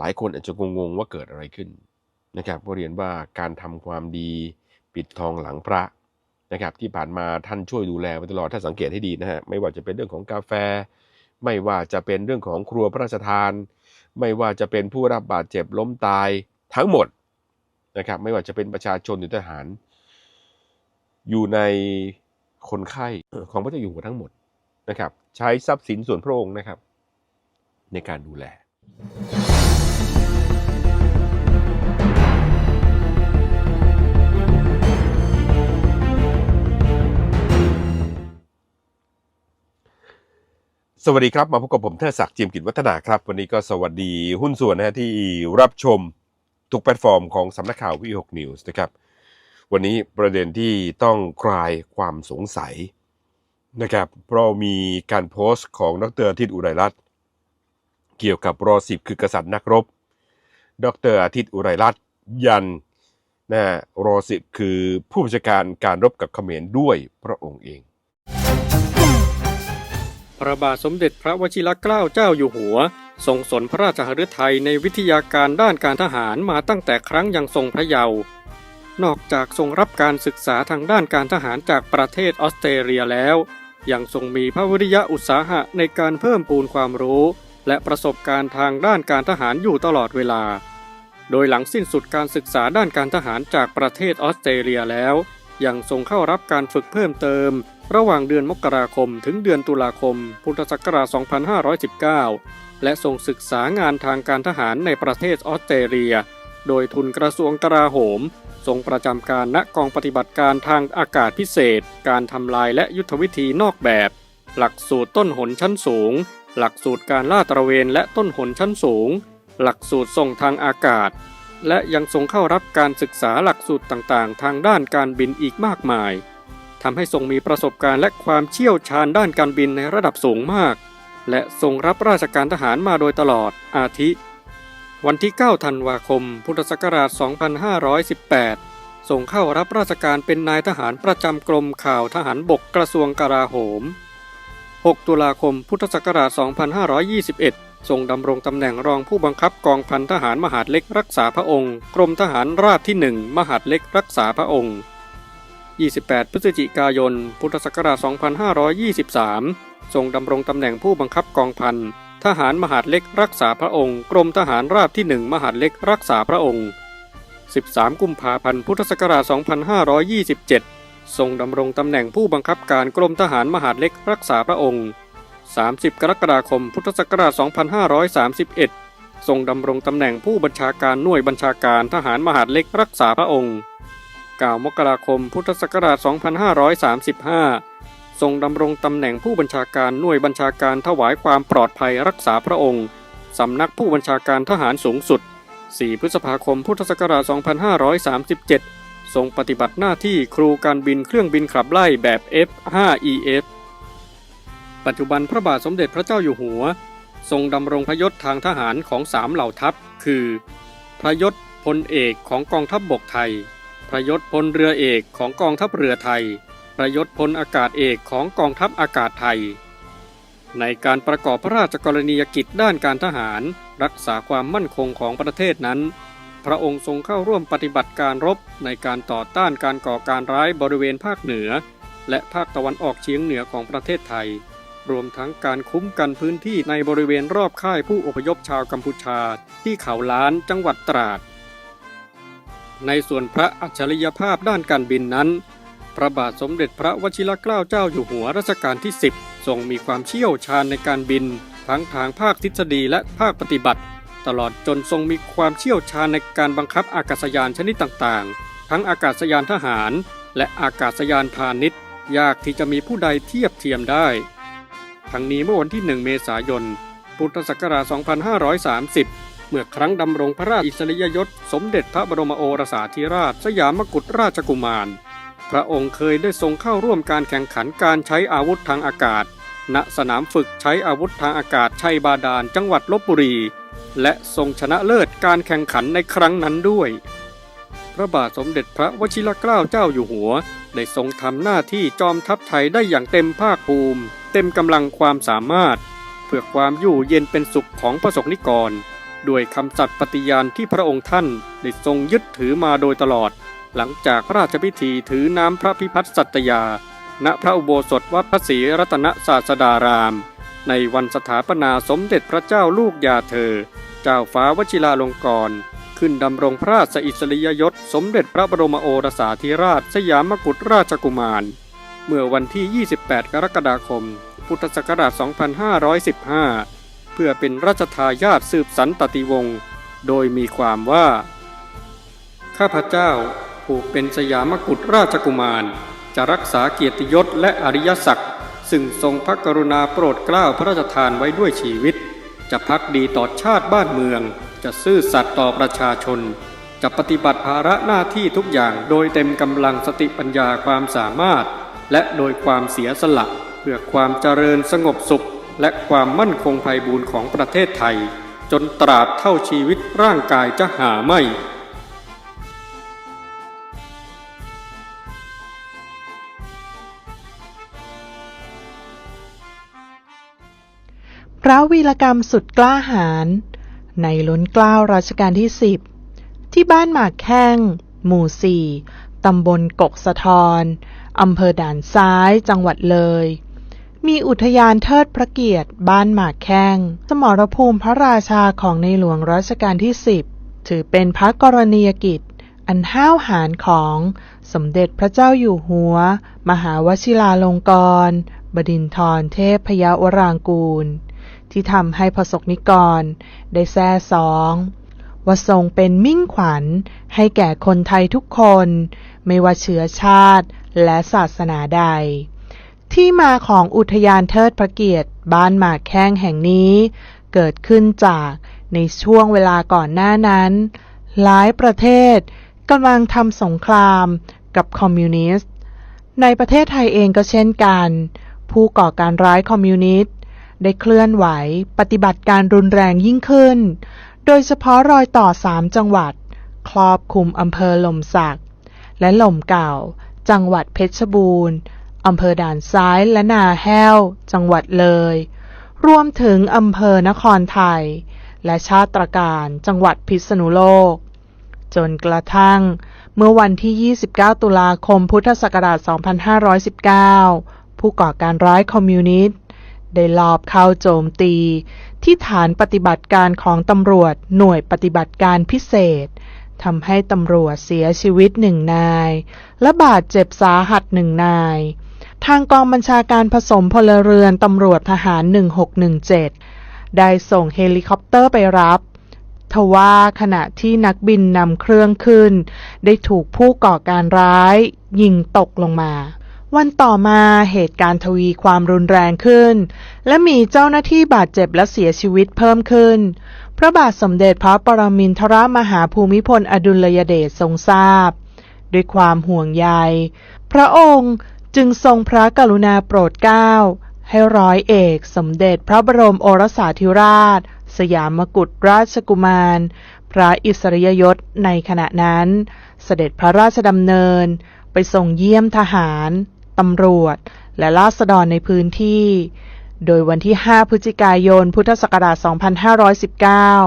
หลายคนอาจจะงงๆว่าเกิดอะไรขึ้นนะครับก็เรียนว่าการทำความดีปิดทองหลังพระนะครับที่ผ่านมาท่านช่วยดูแลมาตลอดถ้าสังเกตให้ดีนะฮะไม่ว่าจะเป็นเรื่องของกาแฟ ไม่ว่าจะเป็นเรื่องของครัวพระราชทาน ไม่ว่าจะเป็นผู้รับบาดเจ็บล้มตายทั้งหมดนะครับไม่ว่าจะเป็นประชาชนหรือทหาร อยู่ในคนไข้ของพระเจ้าอยู่หัวทั้งหมดนะครับ ใช้ทรัพย์สินส่วนพระองค์นะครับ ในการดูแล สวัสดีครับ มาพบกับผมเทดศักดิ์จียมกิจวัฒนาครับ วันนี้ก็สวัสดีหุ้นส่วนนะฮะที่รับชมทุกแพลตฟอร์มของสำนักข่าววิหกนิวส์นะครับ วันนี้ประเด็นที่ต้องคลายความสงสัยนะครับ เพราะมีการโพสต์ของดรอาทิตย์อุไรรัตน์เกี่ยวกับรอสิบคือกษัตริย์นักรบ ดรอาทิตย์อุไรรัตน์ยันนะรอสิบคือผู้บัญชาการการรบกับเขมรด้วยพระองค์เอง พระบาทสมเด็จพระวชิรเกล้าเจ้าอยู่หัว ทรงสนพระราชหฤทัยในวิทยาการด้านการทหารมาตั้งแต่ครั้งยังทรงพระเยาว์นอกจากทรงรับการศึกษาทางด้านการทหารจากประเทศออสเตรเลียแล้ว ยังทรงมีพระวิริยะอุตสาหะในการเพิ่มปูนความรู้ และประสบการณ์ทางด้านการทหารอยู่ตลอดเวลา โดยหลังสิ้นสุดการศึกษาด้านการทหารจากประเทศออสเตรเลียแล้ว ยังทรงเข้ารับการฝึกเพิ่มเติม ระหว่างเดือนมกราคมถึงเดือนตุลาคม พุทธศักราช 2519 และทรงศึกษางานทางการทหารในประเทศออสเตรเลีย โดยทุนกระทรวงกลาโหมทรงประจำการณกองปฏิบัติการทางอากาศพิเศษ การทำลายและยุทธวิธีนอกแบบ หลักสูตรต้นหนชั้นสูง หลักสูตรการล่าตระเวนและต้นหนชั้นสูง หลักสูตรส่งทางอากาศ และยังทรงเข้ารับการศึกษาหลักสูตรต่างๆ ทางด้านการบินอีกมากมาย ทำให้ทรงมีประสบการณ์และความเชี่ยวชาญด้านการบินในระดับสูงมาก และทรงรับราชการทหารมาโดยตลอดอาทิ วันที่ 9 ธันวาคม พุทธศักราช 2518 ทรงเข้ารับราชการเป็นนายทหารประจำกรมข่าวทหารบกกระทรวงกลาโหม 6 ตุลาคม พุทธศักราช 2521 ทรงดำรงตำแหน่งรองผู้บังคับกองพันทหารมหาดเล็กรักษาพระองค์ กรมทหารราบที่ 1 มหาดเล็กรักษาพระองค์ 28 พฤศจิกายน พุทธศักราช 2523 ทรงดำรงตำแหน่งผู้บังคับกองพันทหารมหาดเล็กรักษาพระองค์ กรมทหารราบที่ 1 มหาดเล็กรักษาพระองค์ 13 กุมภาพันธ์ พุทธศักราช 2527 ทรงดำรงตำแหน่งผู้บังคับการกรมทหารมหาดเล็กรักษาพระองค์ 30 กรกฎาคม พุทธศักราช 2531 ทรงดำรงตำแหน่งผู้บัญชาการหน่วยบัญชาการทหารมหาดเล็กรักษาพระองค์ 9 มกราคม พุทธศักราช 2535 ทรงดำรงตำแหน่งผู้บัญชาการหน่วยบัญชาการถวายความปลอดภัยรักษาพระองค์ สำนักผู้บัญชาการทหารสูงสุด 4 พฤษภาคม พุทธศักราช 2537 ทรงปฏิบัติหน้าที่ครูการบินเครื่องบินขับไล่แบบ F5EF ปัจจุบันพระบาทสมเด็จพระเจ้าอยู่หัว ทรงดำรงพยศทางทหารของสามเหล่าทัพ คือ พระยศพลเอกของกองทัพบบกไทย พระยศพลเรือเอกของกองทัพเรือไทย พระยศพลอากาศเอกของกองทัพอากาศไทย ในการประกอบพระราชกรณียกิจด้านการทหาร รักษาความมั่นคงของประเทศนั้น พระองค์ทรงเข้าร่วมปฏิบัติการรบในการต่อต้านการก่อการร้ายบริเวณภาคเหนือ และภาคตะวันออกเฉียงเหนือของประเทศไทย รวมทั้งการคุ้มกันพื้นที่ในบริเวณรอบค่ายผู้อพยพชาวกัมพูชาที่เขาล้านจังหวัดตราด ในส่วนพระอัจฉริยภาพด้านการบินนั้น พระบาทสมเด็จพระวชิรเกล้าเจ้าอยู่หัวรัชกาลที่ 10 ทรงมีความเชี่ยวชาญในการบิน ทั้งทางภาคทฤษฎีและภาคปฏิบัติ ตลอดจนทรงมีความเชี่ยวชาญในการบังคับอากาศยานชนิดต่างๆ ทั้งอากาศยานทหาร และอากาศยานพาณิชย์ ยากที่จะมีผู้ใดเทียบเทียมได้ ทั้งนี้เมื่อวันที่ 1 เมษายน พุทธศักราช 2530 เมื่อครั้งดำรงพระราชอิสริยยศ สมเด็จพระบรมโอรสาธิราช สยามกุฎราชกุมาร พระองค์เคยได้ทรงเข้าร่วมการแข่งขันการใช้อาวุธทางอากาศ ณสนามฝึกใช้อาวุธทางอากาศชัยบาดาลจังหวัดลบบุรี และทรงชนะเลิศการแข่งขันในครั้งนั้นด้วย พระบาทสมเด็จพระวชิรเกล้าเจ้าอยู่หัว ได้ทรงทำหน้าที่จอมทัพไทยได้อย่างเต็มภาคภูมิ เต็มกำลังความสามารถ เพื่อความอยู่เย็นเป็นสุขของประสบนิกร ด้วยคำสัตย์ปฏิญาณที่พระองค์ท่านได้ทรงยึดถือมาโดยตลอด หลังจากพระราชพิธีถือน้ำพระพิพัฒน์สัตยา ณพระอุโบสถวัดพระศรีรัตนศาสดาราม ในวันสถาปนาสมเด็จพระเจ้าลูกยาเธอ เจ้าฟ้าวชิราลงกรณ์ขึ้นดำรงพระราชอิสริยยศ สมเด็จพระบรมโอรสาธิราชสยามกุฎราชกุมาร เมื่อวันที่ 28 กรกฎาคม พุทธศักราช 2515 พื่อเป็นรัชทายาทสืบสันตติวงศ์โดยมีความว่า ข้าพเจ้าผู้เป็นสยามกุฎราชกุมาร จะรักษาเกียรติยศและอริยศักดิ์ซึ่งทรงพระกรุณาโปรดเกล้าพระราชทานไว้ด้วยชีวิต จะพักดีต่อชาติบ้านเมือง จะซื่อสัตย์ต่อประชาชน จะปฏิบัติภาระหน้าที่ทุกอย่างโดยเต็มกำลังสติปัญญาความสามารถ และโดยความเสียสละเพื่อความเจริญสงบสุข และความมั่นคงไพบูรณ์ของประเทศไทย จนตราบเท่าชีวิตร่างกายจะหาไม่พระวีรกรรมสุดกล้าหาญในล้นกล้ารัชกาลที่สิบที่บ้านหมากแข้ง หมู่สี่ตำบลกกสะทอนอำเภอด่านซ้ายจังหวัดเลย มีอุทยานเทิดพระเกียรติ บ้านหมากแข้ง สมรภูมิพระราชาของในหลวงรัชกาลที่สิบถือเป็นพระกรณียกิจ อันห้าวหาญของสมเด็จพระเจ้าอยู่หัว มหาวชิราลงกรณบดินทรเทพพยวรางกูล ที่ทำให้พระสกนิกร ได้แซ่สองว่าทรงเป็นมิ่งขวัญ ให้แก่คนไทยทุกคน ไม่ว่าเชื้อชาติและศาสนาใด ที่มาของอุทยานเทิดพระเกียรติ บ้านหมากแข้งแห่งนี้ เกิดขึ้นจากในช่วงเวลาก่อนหน้านั้น หลายประเทศกำลังทำสงครามกับคอมมิวนิสต์ ในประเทศไทยเองก็เช่นกัน ผู้ก่อการร้ายคอมมิวนิสต์ ได้เคลื่อนไหวปฏิบัติการรุนแรงยิ่งขึ้น โดยเฉพาะรอยต่อสามจังหวัด ครอบคลุมอำเภอหล่มสัก และหล่มเก่า จังหวัดเพชรบูรณ์ อำเภอด่านซ้ายและนาแห้ว จังหวัดเลย รวมถึงอำเภอนครไทย และชาติตรการจังหวัดพิษณุโลก จนกระทั่งเมื่อวันที่ 29 ตุลาคมพุทธศักราช 2519 ผู้ก่อการร้ายคอมมิวนิสต์ได้ลอบเข้าโจมตี ที่ฐานปฏิบัติการของตำรวจหน่วยปฏิบัติการพิเศษทำให้ตำรวจเสียชีวิตหนึ่งนาย และบาดเจ็บสาหัสหนึ่งนาย ทางกองบัญชาการผสมพลเรือนตำรวจทหาร 1617 ได้ส่งเฮลิคอปเตอร์ไปรับทว่าขณะที่นักบินนำเครื่องขึ้น ได้ถูกผู้ก่อการร้าย ยิงตกลงมา วันต่อมาเหตุการณ์ทวีความรุนแรงขึ้น และมีเจ้าหน้าที่บาดเจ็บและเสียชีวิตเพิ่มขึ้น พระบาทสมเด็จพระปรมินทรมหาภูมิพลอดุลยเดชทรงทราบ ด้วยความห่วงใย พระองค์ จึงทรงพระกรุณาโปรดเกล้าให้ร้อยเอกสมเด็จพระบรมโอรสาธิราช สยามกุฎราชกุมาร พระอิสริยยศในขณะนั้น เสด็จพระราชดำเนิน ไปส่งเยี่ยมทหาร ตำรวจ และราษฎรในพื้นที่ โดยวันที่ 5 พฤศจิกายน พุทธศักราช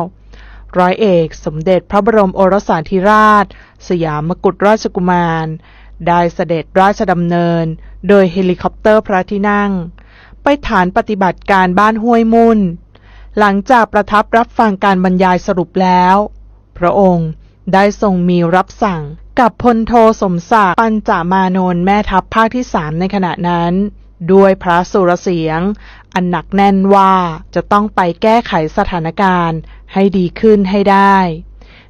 2519 ร้อยเอกสมเด็จพระบรมโอรสาธิราช สยามกุฎราชกุมาร ได้เสด็จราชดำเนิน โดยเฮลิคอปเตอร์พระที่นั่ง ไปฐานปฏิบัติการบ้านห้วยมุนหลังจากประทับรับฟังการบรรยายสรุปแล้ว พระองค์ได้ทรงมีรับสั่งกับพลโทสมศักดิ์ปัญจามานนท์แม่ทัพภาคที่สามในขณะนั้น ด้วยพระสุรเสียง อันหนักแน่นว่าจะต้องไปแก้ไขสถานการณ์ให้ดีขึ้นให้ได้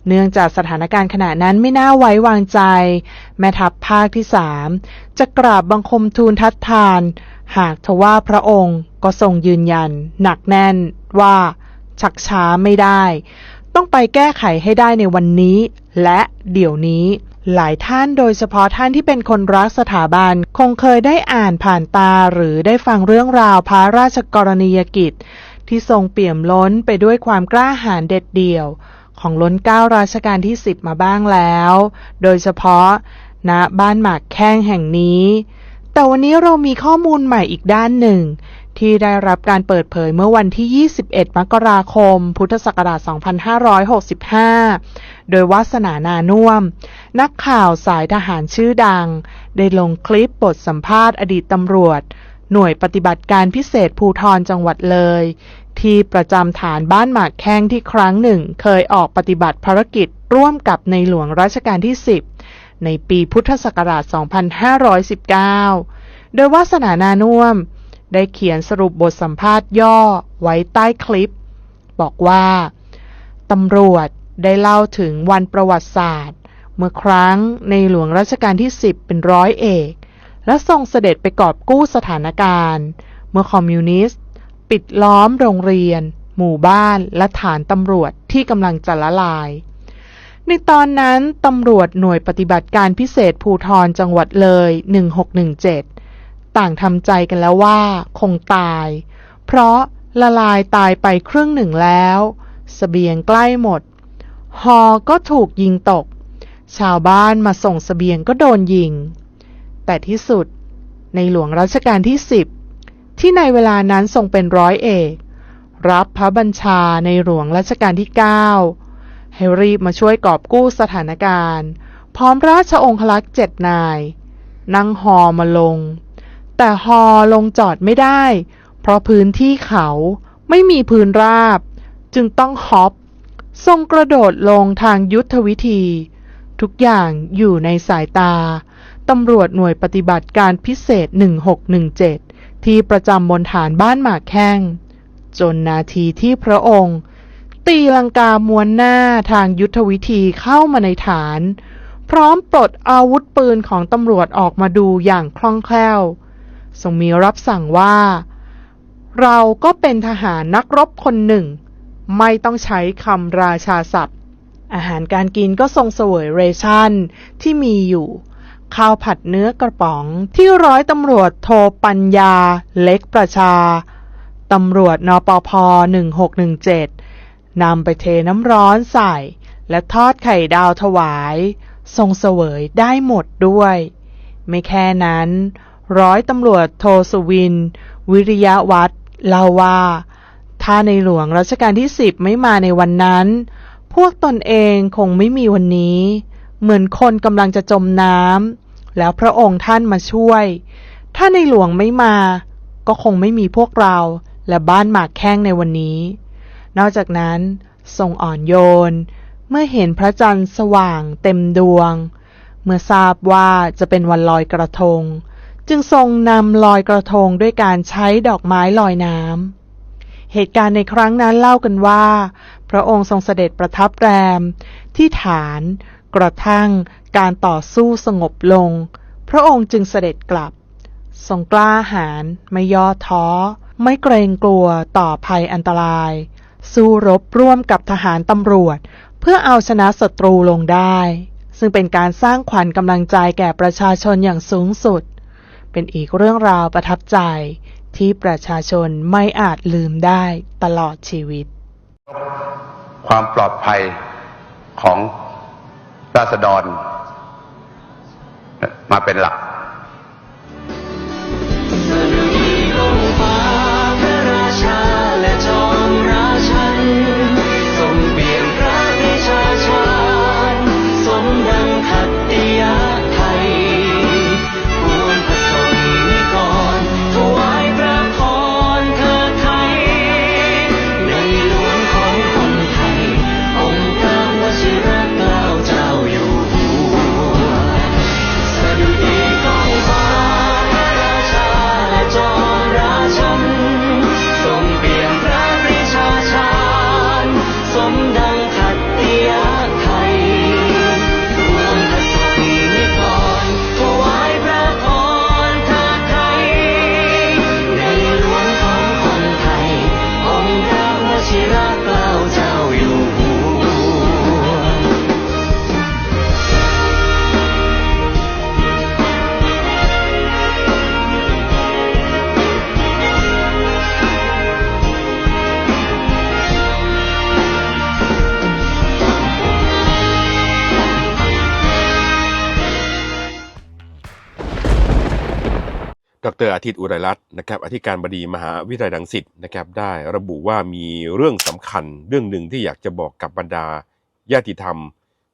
เนื่องจากสถานการณ์ขณะนั้นไม่น่าไว้วางใจ แม่ทัพภาคที่สามจะกราบบังคมทูลทัดทาน หากทว่าพระองค์ก็ทรงยืนยัน หนักแน่นว่า ชักช้าไม่ได้ ต้องไปแก้ไขให้ได้ในวันนี้ และเดี๋ยวนี้หลายท่านโดยเฉพาะท่านที่เป็นคนรักสถาบัน คงเคยได้อ่านผ่านตาหรือได้ฟังเรื่องราวพระราชกรณียกิจ ที่ทรงเปี่ยมล้นไปด้วยความกล้าหาญเด็ดเดี่ยว ของล้นเก้ารัชกาลที่สิบมาบ้างแล้ว โดยเฉพาะณบ้านหมากแข้งแห่งนี้ แต่วันนี้เรามีข้อมูลใหม่อีกด้านหนึ่ง ที่ได้รับการเปิดเผยเมื่อวันที่ 21 มกราคม พุทธศักราช 2565 โดยวาสนานานุ่ม นักข่าวสายทหารชื่อดัง ได้ลงคลิปบทสัมภาษณ์อดีตตำรวจหน่วยปฏิบัติการพิเศษภูทรจังหวัดเลย ที่ประจำฐานบ้านหมากแข้งที่ครั้งหนึ่ง เคยออกปฏิบัติภารกิจร่วมกับในหลวงรัชกาลที่ 10 ในปีพุทธศักราช 2519 โดยวาสนานานุ่มได้เขียนสรุปบทสัมภาษณ์ย่อไว้ใต้คลิป บอกว่าตำรวจได้เล่าถึงวันประวัติศาสตร์ เมื่อครั้งในหลวงรัชกาลที่ 10 เป็นร้อยเอก และทรงเสด็จไปกอบกู้สถานการณ์ เมื่อคอมมิวนิสต์ ปิดล้อมโรงเรียน หมู่บ้านและฐานตำรวจที่กำลังจะละลาย ในตอนนั้นตำรวจหน่วยปฏิบัติการพิเศษภูทรจังหวัดเลย 1617 ต่างทำใจกันแล้วว่า คงตาย เพราะละลายตายไปครึ่งหนึ่งแล้วสเสบียงใกล้หมด ฮอก็ถูกยิงตก ชาวบ้านมาส่งสเสบียงก็โดนยิง แต่ที่สุดในหลวงรัชกาลที่10 ที่ในเวลานั้นทรงเป็นร้อยเอก รับพระบัญชาในหลวงรัชกาลที่ 9 ให้รีบมาช่วยกอบกู้สถานการณ์ พร้อมราชองคลักษ์เจ็ดนาย นั่งฮอมาลง แต่ฮอลงจอดไม่ได้ เพราะพื้นที่เขาไม่มีพื้นราบ จึงต้องฮอปทรงกระโดดลงทางยุทธวิธี ทุกอย่างอยู่ในสายตาตำรวจหน่วยปฏิบัติการพิเศษ 1617 ที่ประจำบนฐานบ้านหมากแข้ง จนนาทีที่พระองค์ ตีลังกามวนหน้าทางยุทธวิธีเข้ามาในฐาน พร้อมปลดอาวุธปืนของตำรวจออกมาดูอย่างคล่องแคล่วทรงมีรับสั่งว่า เราก็เป็นทหารนักรบคนหนึ่ง ไม่ต้องใช้คำราชาศัพท์ อาหารการกินก็ทรงเสวยเรชั่นที่มีอยู่ ข้าวผัดเนื้อกระป๋องที่ร้อยตำรวจโทปัญญา เล็กประชา ตำรวจนปพ 1617นำไปเทน้ำร้อนใส่ และทอดไข่ดาวถวาย ทรงเสวยได้หมดด้วย ไม่แค่นั้น ร้อยตำรวจโทสุวิน วิริยวัฒน์เล่าว่า ถ้าในหลวงรัชกาลที่สิบไม่มาในวันนั้น พวกตนเองคงไม่มีวันนี้ เหมือนคนกำลังจะจมน้ำแล้วพระองค์ท่านมาช่วย ถ้าในหลวงไม่มา ก็คงไม่มีพวกเราและบ้านหมากแข้งในวันนี้ นอกจากนั้นทรงอ่อนโยน เมื่อเห็นพระจันทร์สว่างเต็มดวง เมื่อทราบว่าจะเป็นวันลอยกระทง จึงทรงนำลอยกระทงด้วยการใช้ดอกไม้ลอยน้ำเหตุการณ์ในครั้งนั้นเล่ากันว่า พระองค์ทรงเสด็จประทับแรม ที่ฐาน กระทั่งการต่อสู้สงบลง พระองค์จึงเสด็จกลับ ทรงกล้าหาญไม่ย่อท้อ ไม่เกรงกลัวต่อภัยอันตราย สู้รบร่วมกับทหารตำรวจ เพื่อเอาชนะศัตรูลงได้ ซึ่งเป็นการสร้างขวัญกำลังใจแก่ประชาชนอย่างสูงสุด เป็นอีกเรื่องราวประทับใจที่ประชาชนไม่อาจลืมได้ตลอดชีวิต ความปลอดภัยของ ราษฎรมาเป็นหลัก อาทิตย์อุไรรัตน์นะครับอธิการบดีมหาวิทยาลัยรังสิตนะครับได้ระบุว่ามีเรื่องสำคัญเรื่องหนึ่งที่อยากจะบอกกับบรรดาญาติธรรม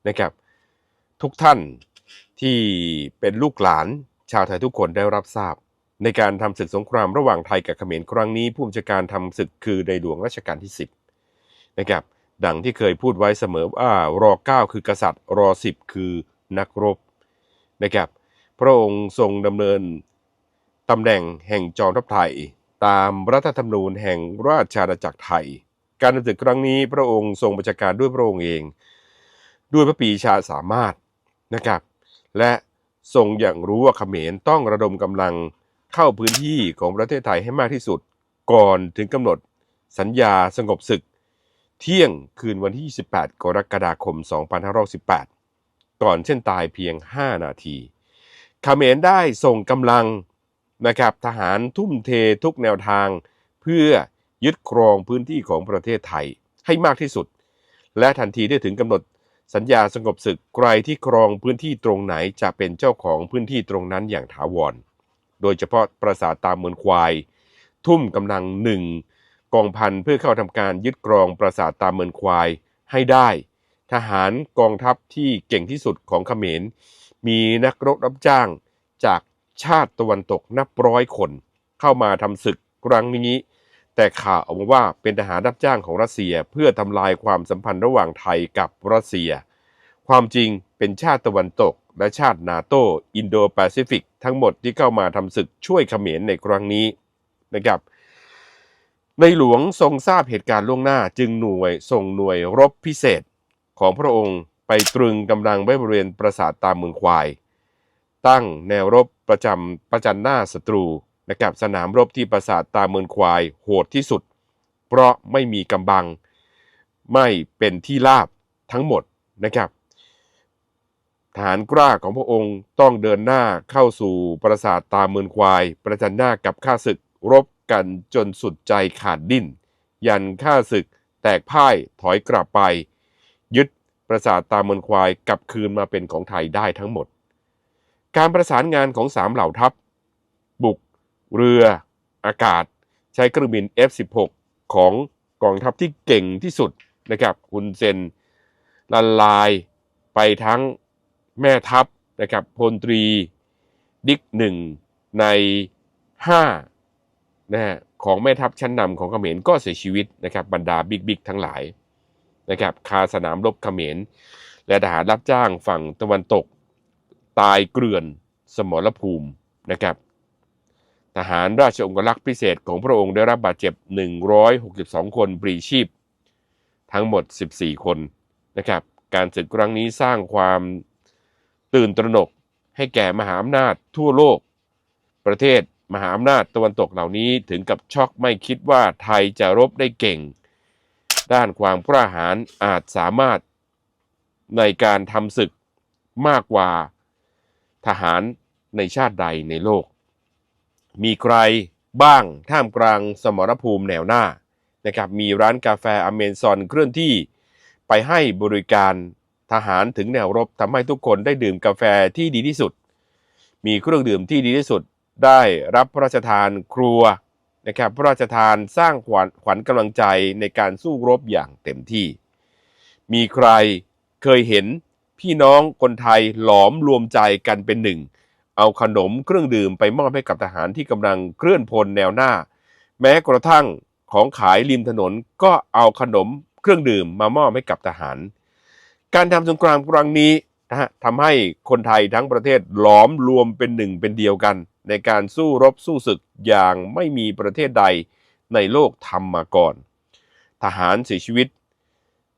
นะครับทุกท่านที่เป็นลูกหลานชาวไทยทุกคนได้รับทราบ ในการทำศึกสงครามระหว่างไทยกับเขมรครั้งนี้ ผู้บัญชาการทำศึกคือในหลวงรัชกาลที่ 10นะครับดังที่เคยพูดไว้เสมอว่ารอ9คือกษัตริย์รอ10 คือนักรบนะครับพระองค์ทรงดำเนิน ตำแหน่งแห่งจอมทัพไทย ตามรัฐธรรมนูญแห่งราชอาณาจักรไทย การดำเนินศึกครั้งนี้พระองค์ทรงบัญชาการด้วยพระองค์เอง ด้วยพระปีชาสามารถนะครับ และทรงอย่างรู้ว่าเขมรต้องระดมกำลังเข้าพื้นที่ของประเทศไทยให้มากที่สุด ก่อนถึงกำหนดสัญญาสงบศึก เที่ยงคืนวันที่ 28 กรกฎาคม 2518 ก่อนเส้นตายเพียง 5 นาทีเขมรได้ส่งกำลัง นะครับทหารทุ่มเททุกแนวทาง เพื่อยึดครองพื้นที่ของประเทศไทยให้มากที่สุด และทันทีได้ถึงกำหนดสัญญาสงบศึกใครที่ครองพื้นที่ตรงไหนจะเป็นเจ้าของพื้นที่ตรงนั้นอย่างถาวร โดยเฉพาะปราสาทตามเมืองควาย ทุ่มกำลังหนึ่งกองพันเพื่อเข้าทำการยึดครองปราสาทตามเมืองควายให้ได้ ทหารกองทัพที่เก่งที่สุดของเขมร มีนักรบรับจ้างจาก ชาติตะวันตกนับร้อยคนเข้ามาทำศึกครั้งนี้ แต่ข่าวออกมาว่าเป็นทหารรับจ้างของรัสเซียเพื่อทำลายความสัมพันธ์ระหว่างไทยกับรัสเซีย ความจริงเป็นชาติตะวันตกและชาตินาโตอินโดแปซิฟิกทั้งหมดที่เข้ามาทำศึกช่วยเขมรในครั้งนี้นะครับในหลวงทรงทราบเหตุการณ์ล่วงหน้าจึงหน่วยส่งหน่วยรบพิเศษของพระองค์ไปตรึงกำลังไว้บริเวณปราสาทตามเมืองควาย ตั้งแนวรบประจำประจันหน้าศัตรูนะครับสนามรบที่ปราสาทตาเมืองควายโหดที่สุด เพราะไม่มีกำบัง ไม่เป็นที่ราบทั้งหมดนะครับทหารกล้าของพระองค์ต้องเดินหน้าเข้าสู่ปราสาทตาเมืองควาย ประจันหน้ากับข้าศึกรบกันจนสุดใจขาดดิ้น ยันข้าศึกแตกพ่ายถอยกลับไป ยึดปราสาทตาเมืองควายกลับคืนมาเป็นของไทยได้ทั้งหมด การประสานงานของสามเหล่าทัพ บุก เรือ อากาศ ใช้เครื่องบิน F16 ของกองทัพที่เก่งที่สุดนะครับฮุนเซนละลายไปทั้งแม่ทัพนะครับพลตรีดิกหนึ่งในห้านะฮะของแม่ทัพชั้นนำของเขมรก็เสียชีวิตนะครับบรรดาบิ๊กบิ๊กทั้งหลายนะครับคาสนามรบเขมร และทหารรับจ้างฝั่งตะวันตก ตายเกลื่อนสมรภูมินะครับ ทหารราชองครักษ์พิเศษของพระองค์ได้รับบาดเจ็บ 162 คนปรีชีพ ทั้งหมด 14 คนนะครับ การศึกครั้งนี้สร้างความตื่นตระหนกให้แก่มหาอำนาจทั่วโลก ประเทศมหาอำนาจตะวันตกเหล่านี้ถึงกับช็อกไม่คิดว่าไทยจะรบได้เก่ง ด้านความกล้าหาญอาจสามารถในการทำศึกมากกว่า ทหารในชาติใดในโลก มีใครบ้างท่ามกลางสมรภูมิแนวหน้านะครับมีร้านกาแฟอเมซอนเคลื่อนที่ไปให้บริการทหารถึงแนวรบทำให้ทุกคนได้ดื่มกาแฟที่ดีที่สุด มีเครื่องดื่มที่ดีที่สุด ได้รับพระราชทานครัวนะครับพระราชทานสร้างขวัญขวัญกำลังใจในการสู้รบอย่างเต็มที่ มีใครเคยเห็น พี่น้องคนไทยหลอมรวมใจกันเป็นหนึ่ง เอาขนมเครื่องดื่มไปมอบให้กับทหารที่กำลังเคลื่อนพลแนวหน้า แม้กระทั่งของขายริมถนนก็เอาขนมเครื่องดื่มมามอบให้กับทหาร การทำสงครามครั้งนี้นะฮะทำให้คนไทยทั้งประเทศหลอมรวมเป็นหนึ่งเป็นเดียวกัน ในการสู้รบสู้ศึกอย่างไม่มีประเทศใดในโลกทำมาก่อน ทหารเสียชีวิต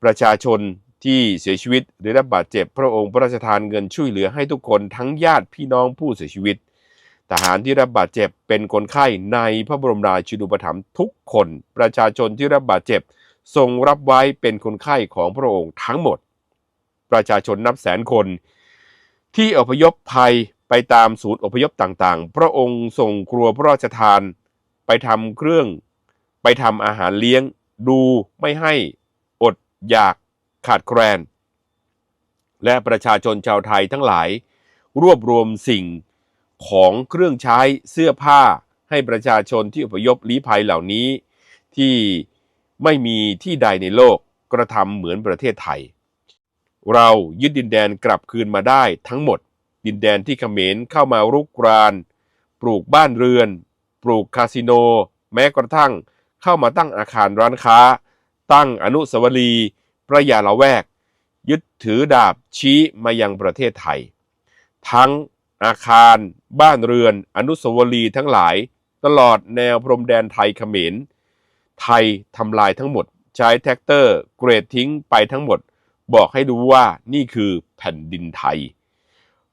ประชาชน ที่เสียชีวิตหรือได้รับบาดเจ็บพระองค์พระราชทานเงินช่วยเหลือให้ทุกคนทั้งญาติพี่น้องผู้เสียชีวิต ทหารที่รับบาดเจ็บเป็นคนไข้ในพระบรมราชินูปถัมภ์ทุกคน ประชาชนที่รับบาดเจ็บทรงรับไว้เป็นคนไข้ของพระองค์ทั้งหมด ประชาชนนับแสนคน ที่อพยพภัยไปตามศูนย์อพยพต่างๆ พระองค์ส่งครัวพระราชทาน ไปทำเครื่อง ไปทำอาหารเลี้ยง ดูไม่ให้อดอยาก ขาดแคลน และประชาชนชาวไทยทั้งหลาย รวบรวมสิ่งของเครื่องใช้เสื้อผ้าให้ประชาชนที่อพยพลี้ภัยเหล่านี้ ที่ไม่มีที่ใดในโลกกระทำเหมือนประเทศไทย เรายึดดินแดนกลับคืนมาได้ทั้งหมด ดินแดนที่เขมรเข้ามารุกราน ปลูกบ้านเรือน ปลูกคาสิโน แม้กระทั่งเข้ามาตั้งอาคารร้านค้า ตั้งอนุสาวรีย์ ระยาละแวก ยึดถือดาบชี้มายังประเทศไทย ทั้งอาคาร บ้านเรือน อนุสาวรีย์ทั้งหลาย ตลอดแนวพรมแดนไทยเขมร ไทยทำลายทั้งหมด ใช้แท็กเตอร์ เกรดทิ้งไปทั้งหมด บอกให้ดูว่านี่คือแผ่นดินไทย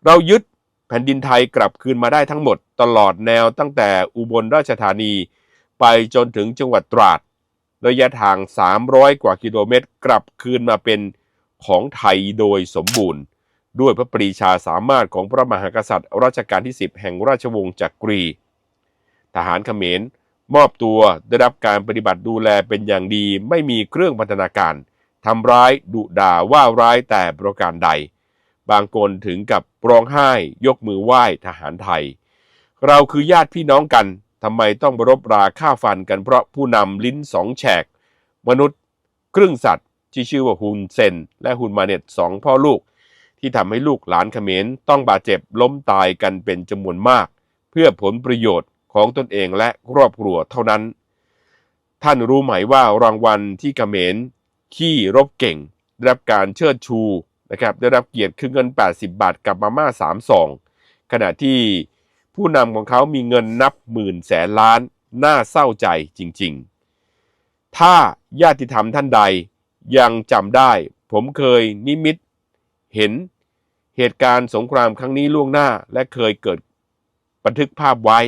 เรายึดแผ่นดินไทยกลับคืนมาได้ทั้งหมด ตลอดแนวตั้งแต่อุบลราชธานี ไปจนถึงจังหวัดตราด ระยะทาง 300 กว่ากิโลเมตร กลับคืนมาเป็นของไทยโดยสมบูรณ์ ด้วยพระปรีชาสามารถของพระมหากษัตริย์รัชกาลที่ 10 แห่งราชวงศ์จักรี ทหารเขมรมอบตัวได้รับการปฏิบัติดูแลเป็นอย่างดีไม่มีเครื่องพันธนาการทำร้ายดุด่าว่าร้ายแต่ประการใด บางคนถึงกับร้องไห้ ยกมือไหว้ทหารไทย เราคือญาติพี่น้องกัน ทำไมต้องบรบราฆ่าฟันกันเพราะผู้นำลิ้นสองแฉก มนุษย์ครึ่งสัตว์ที่ชื่อว่าฮุนเซน และฮุนมาเน็ตสองพ่อลูก ที่ทำให้ลูกหลานเขมรต้องบาดเจ็บล้มตายกันเป็นจำนวนมาก เพื่อผลประโยชน์ของตนเองและครอบครัวเท่านั้น ท่านรู้ไหมว่ารางวัลที่เขมรขี้รบเก่ง ได้รับการเชิดชูนะครับได้รับเกียรติคือเงิน 80 บาทกับมาม่าสามซองขณะที่ ผู้นำของเขามีเงินนับหมื่นแสนล้าน น่าเศร้าใจจริงๆ ถ้าญาติธรรมท่านใดยังจำได้ ผมเคยนิมิตเห็นเหตุการณ์สงครามครั้งนี้ล่วงหน้า และเคยเกิดบันทึกภาพไว้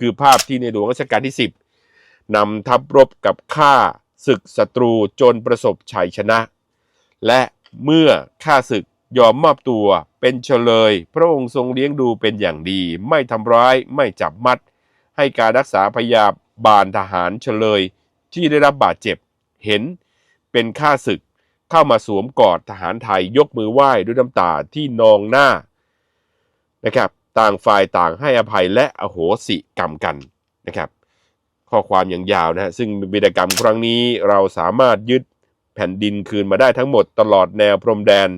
คือภาพที่ในหลวงรัชกาลที่ 10นำทัพรบกับข้าศึกศัตรูจนประสบชัยชนะ และเมื่อข้าศึก ยอมมอบตัว เป็นเฉลย พระองค์ทรงเลี้ยงดูเป็นอย่างดี ไม่ทำร้าย ไม่จับมัด ให้การรักษาพยาบาลทหารเฉลย ที่ได้รับบาดเจ็บ เห็น เป็นข้าศึก เข้ามาสวมกอดทหารไทยยกมือไหว้ด้วยน้ำตาที่นองหน้า นะครับ ต่างฝ่ายต่างให้อภัยและอโหสิกรรมกันนะครับ ข้อความอย่างยาวนะฮะ ซึ่งวีรกรรมครั้งนี้เราสามารถยึดแผ่นดินคืนมาได้ทั้งหมดตลอดแนวพรมแดน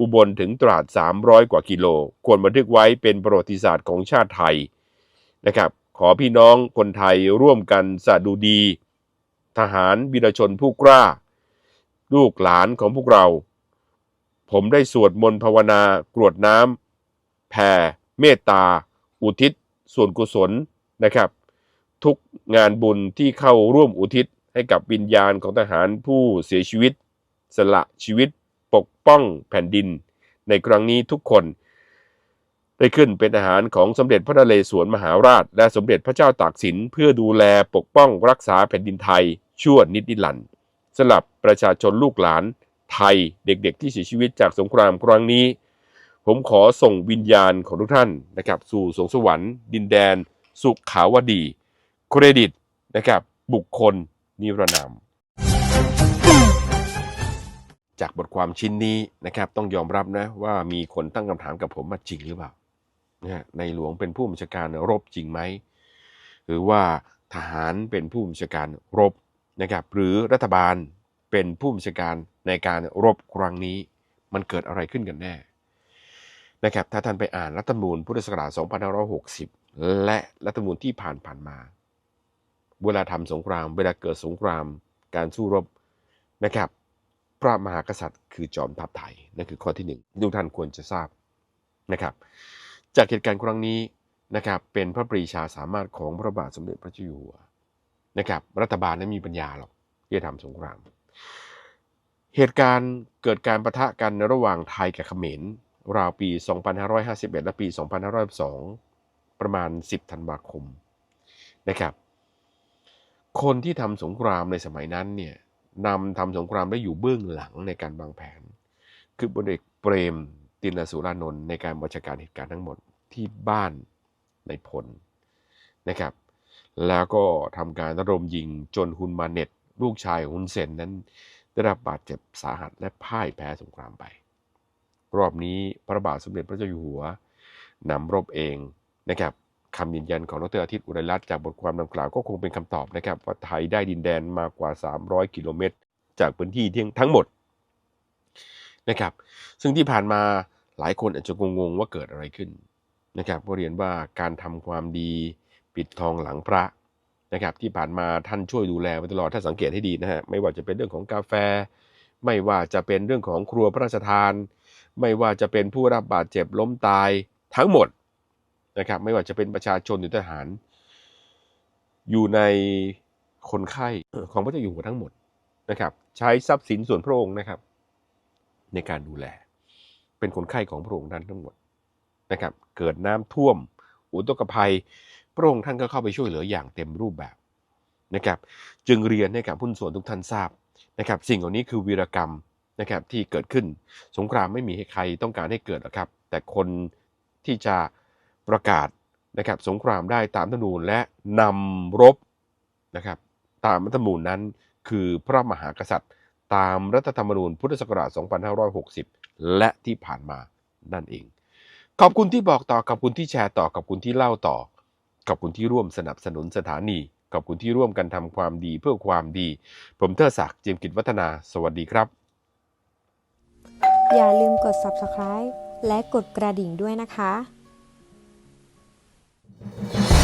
อุบลถึงตราด 300 กว่ากิโล ควรบันทึกไว้เป็นประวัติศาสตร์ของชาติไทยนะครับ ขอพี่น้องคนไทยร่วมกันสะดุดี ทหารวีรชนผู้กล้า ลูกหลานของพวกเรา ผมได้สวดมนต์ภาวนากรวดน้ำแผ่เมตตา อุทิศ ส่วนกุศลนะครับ ทุกงานบุญที่เข้าร่วมอุทิศให้กับวิญญาณของทหารผู้เสียชีวิต สละชีวิต ปกป้องแผ่นดิน ในครั้งนี้ทุกคน ได้ขึ้นเป็นทหารของสมเด็จพระนเรศวรมหาราช และสมเด็จพระเจ้าตากสินเพื่อดูแลปกป้องรักษาแผ่นดินไทยชั่วนิดนิรันดร์สำหรับประชาชนลูกหลานไทยเด็กๆ ที่เสียชีวิตจากสงครามครั้งนี้ ผมขอส่งวิญญาณของทุกท่านนะครับ สู่สวงสวรรค์ดินแดน สุขขาวดี เครดิตนะครับ บุคคลนิรนาม จากบทความชิ้นนี้นะครับ ต้องยอมรับนะว่ามีคนตั้งคำถามกับผมมาจริงหรือเปล่านะในหลวงเป็นผู้บัญชาการรบจริงไหมหรือว่าทหารเป็นผู้บัญชาการรบนะครับ หรือรัฐบาลเป็นผู้บัญชาการในการรบครั้งนี้ มันเกิดอะไรขึ้นกันแน่นะครับ ถ้าท่านไปอ่านรัฐธรรมนูญพุทธศักราช2560 และรัฐธรรมนูญที่ผ่านผ่านๆมา เวลาทำสงคราม เวลาเกิดสงครามการสู้รบนะครับ พระมหากษัตริย์คือจอมทัพไทยนั่นคือข้อที่หนึ่งที่ทุกท่านควรจะทราบนะครับ จากเหตุการณ์ครั้งนี้นะครับเป็นพระปรีชาสามารถของพระบาทสมเด็จพระเจ้าอยู่หัวนะครับ รัฐบาลนั้นมีปัญญาหรอกที่จะทำสงคราม เหตุการณ์เกิดการประทะกันระหว่างไทยกับเขมรราวปี 2551 และปี 2502ประมาณ 10 ธันวาคมนะครับ คนที่ทำสงครามในสมัยนั้นเนี่ย นำทำสงครามได้อยู่เบื้องหลังในการวางแผน คือพลเอกเปรมตินสุรานนท์ในการบัญชาการเหตุการณ์ทั้งหมดที่บ้านในพลนะครับ แล้วก็ทำการระดมยิงจนฮุนมาเน็ต ลูกชายของฮุนเซนนั้น ได้รับบาดเจ็บสาหัสและพ่ายแพ้สงครามไป รอบนี้พระบาทสมเด็จพระเจ้าอยู่หัวนำรบเองนะครับ คำยืนยันของดรอาทิตย์อุไรรัตน์จากบทความดังกล่าวก็คงเป็นคำตอบนะครับว่าไทยได้ดินแดนมากกว่า 300 กิโลเมตร จากพื้นที่ที่ทั้งหมดนะครับ ซึ่งที่ผ่านมาหลายคนอาจจะงงๆว่าเกิดอะไรขึ้นนะครับเพราะเรียนว่าการทำความดีปิดทองหลังพระนะครับ ที่ผ่านมาท่านช่วยดูแลมาตลอดถ้าสังเกตให้ดีนะฮะไม่ว่าจะเป็นเรื่องของกาแฟ ไม่ว่าจะเป็นเรื่องของครัวพระราชทาน ไม่ว่าจะเป็นผู้รับบาดเจ็บล้มตายทั้งหมด นะครับ ไม่ว่าจะเป็นประชาชนหรือทหาร อยู่ในคนไข้ของพระเจ้าอยู่หัวทั้งหมดนะครับ ใช้ทรัพย์สินส่วนพระองค์นะครับ ในการดูแล เป็นคนไข้ของพระองค์ท่านทั้งหมดนะครับ เกิดน้ำท่วม อุทกภัย พระองค์ท่านก็เข้าไปช่วยเหลืออย่างเต็มรูปแบบนะครับ จึงเรียนให้กับผู้ส่วนทุกท่านทราบนะครับ สิ่งเหล่านี้คือวีรกรรมนะครับที่เกิดขึ้นสงครามไม่มีใใครต้องการให้เกิดหรอกครับ แต่คนที่จะ ประกาศนะครับสงครามได้ตามธรรมนูญและนำรบนะครับตามรัฐธรรมนูญนั้น คือพระมหากษัตริย์ ตามรัฐธรรมนูญพุทธศักราช 2560 และที่ผ่านมานั่นเอง ขอบคุณที่บอกต่อขอบคุณที่แชร์ต่อขอบคุณที่เล่าต่อขอบคุณที่ร่วมสนับสนุนสถานีขอบคุณที่ร่วมกันทำความดีเพื่อความดี ผมเทอศักดิ์เจียมกิจวัฒนา สวัสดีครับ อย่าลืมกด subscribe และกดกระดิ่งด้วยนะคะ you